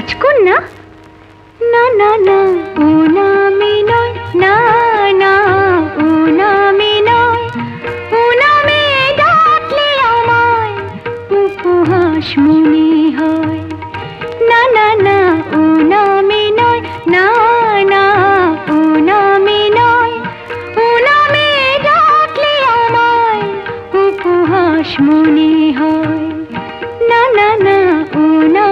রাজকন্যা? না না না। ও নামে নয়, না না। ও নামে নয়। ও নামে ডাকলে আমায় উপহাস মনে হয়। না না না। ও নামে নয়, না না। ও নামে নয়। ও নামে ডাকলে আমায় উপহাস মনে হয়। না না না। ও না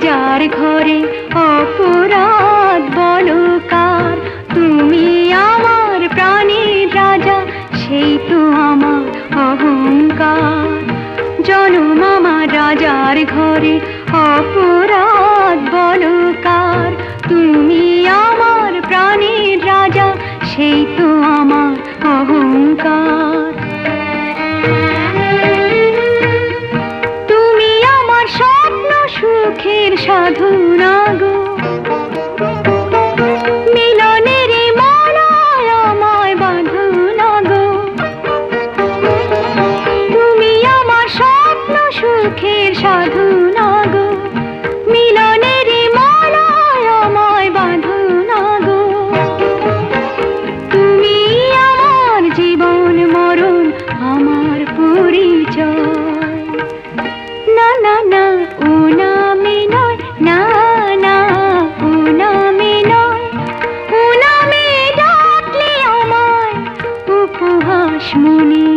যার ঘরে অপরাধ বলকার। তুমি আমার প্রাণী রাজা সেই তো আমার অহংকার। জনম আমার রাজার ঘরে অপরাধ সাধু না लक्ष्मी